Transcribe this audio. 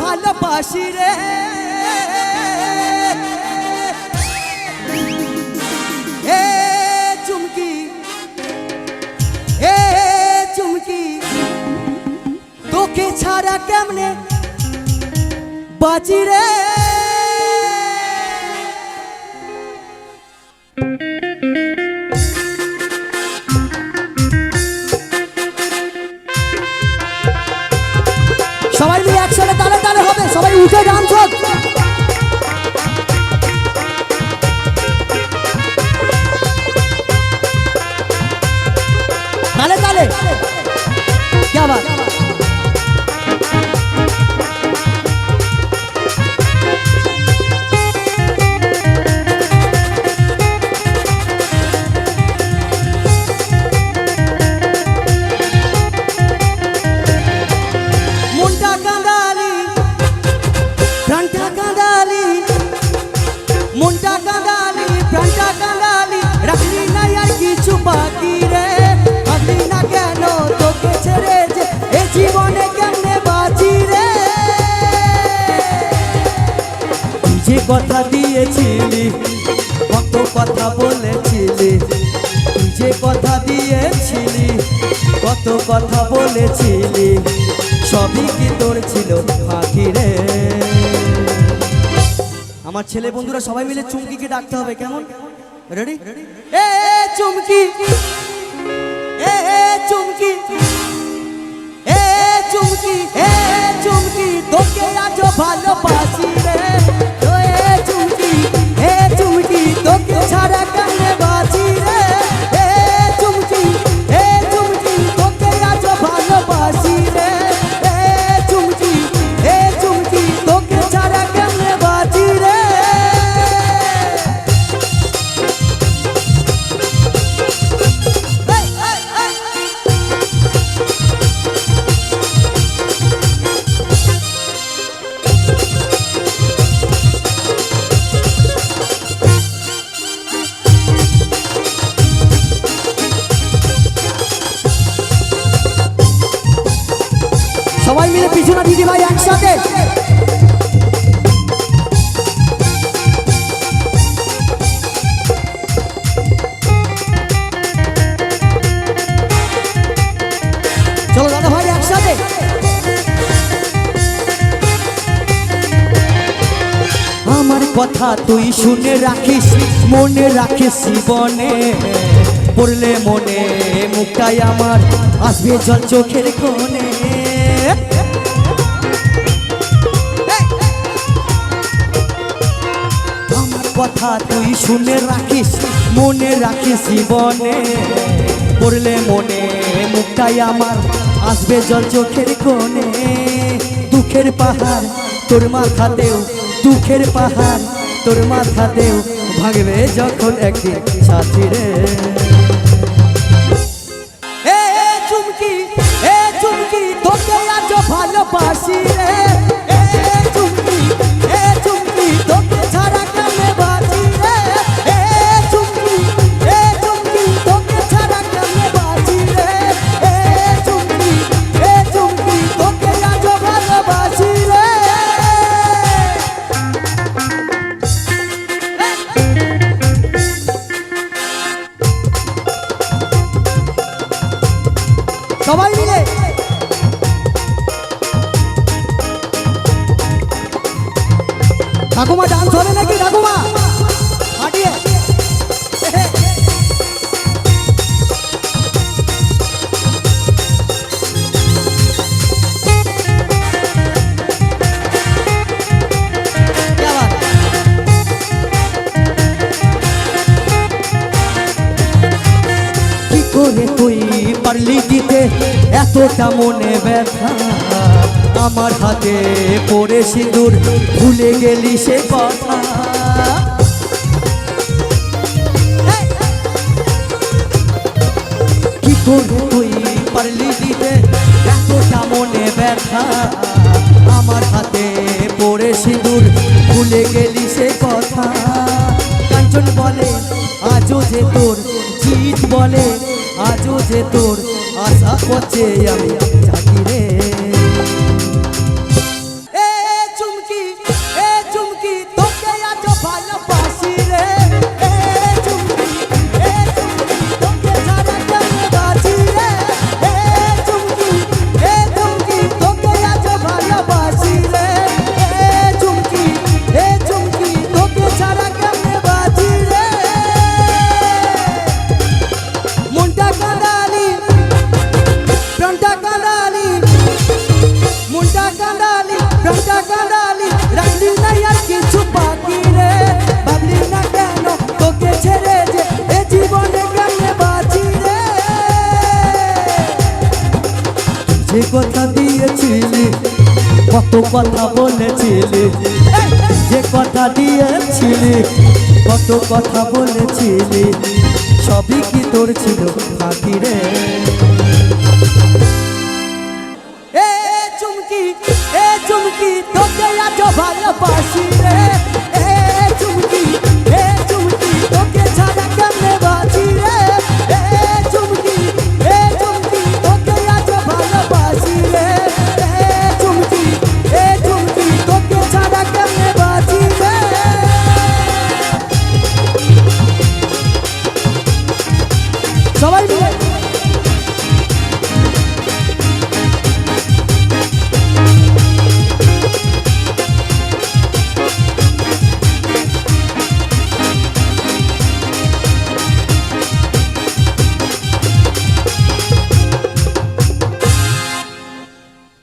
ভালোবাসি রে। এ চুমকি এ চুমকি তোকে ছাড়া কেমনে বাঁচি রে? সবাই नीचे डांस हो ताले ताले क्या बात কথা বলেছিলি, তুই যে কথা দিয়েছিলি, কত কথা বলেছিলি, সবই কি তোর ছিল ফাঁকি রে? আমার ছেলে বন্ধুরা সবাই মিলে চুমকিকে ডাকতে হবে, কেমন? রেডি এ চুমকি! এ চুমকি! এ চুমকি! এ চুমকি! তোকে আজ ভালোবাসি রে। সবাই মিলে পিছনে দিদি ভাই, একসাথে। চলো দাদা ভাই, একসাথে। আমার কথা তুই শুনে রাখিস, মনে রাখিস জীবনে। পড়লে মনে মুখটাই আমার, আসবে জল চোখের কোণে। কথা তুই শুনে রাখিস, মনে রাখিস জীবনে। পড়লে মনে মুখটাই আমার আসবে জল চোখের কোণে। দুঃখের পাহাড় তোর মাথাতেও, দুঃখের পাহাড় তোর মাথাতেও ভাগবে যখন একদিন সাথী রে। এ চুমকি এ চুমকি, তোকে আজ ভালোবাসি রে। সবাই মিলে। ঠাকুমা ডান্স হবে নাকি ঠাকুমা? এতটা মনে ব্যথা। আমার হাতে পড়ে সিঁদুর, ভুলে গেলি সে কথা। কি তুই পারলি দিতে? এতটা মনে ব্যথা। আমার হাতে পড়ে সিঁদুর, ভুলে গেলি সে কথা। কাঞ্চন বলে, আজও যে তোর জিত বলে, আজও যে তোর আমি দিয়েছিলি, কত কথা বলেছিলি। যে কথা দিয়েছিলি, কত কথা বলেছিলি, সবই কি তোর ছিল ফাঁকি রে এ চুমকি এ চুমকি, তোকে এত ভালোবাসি রে।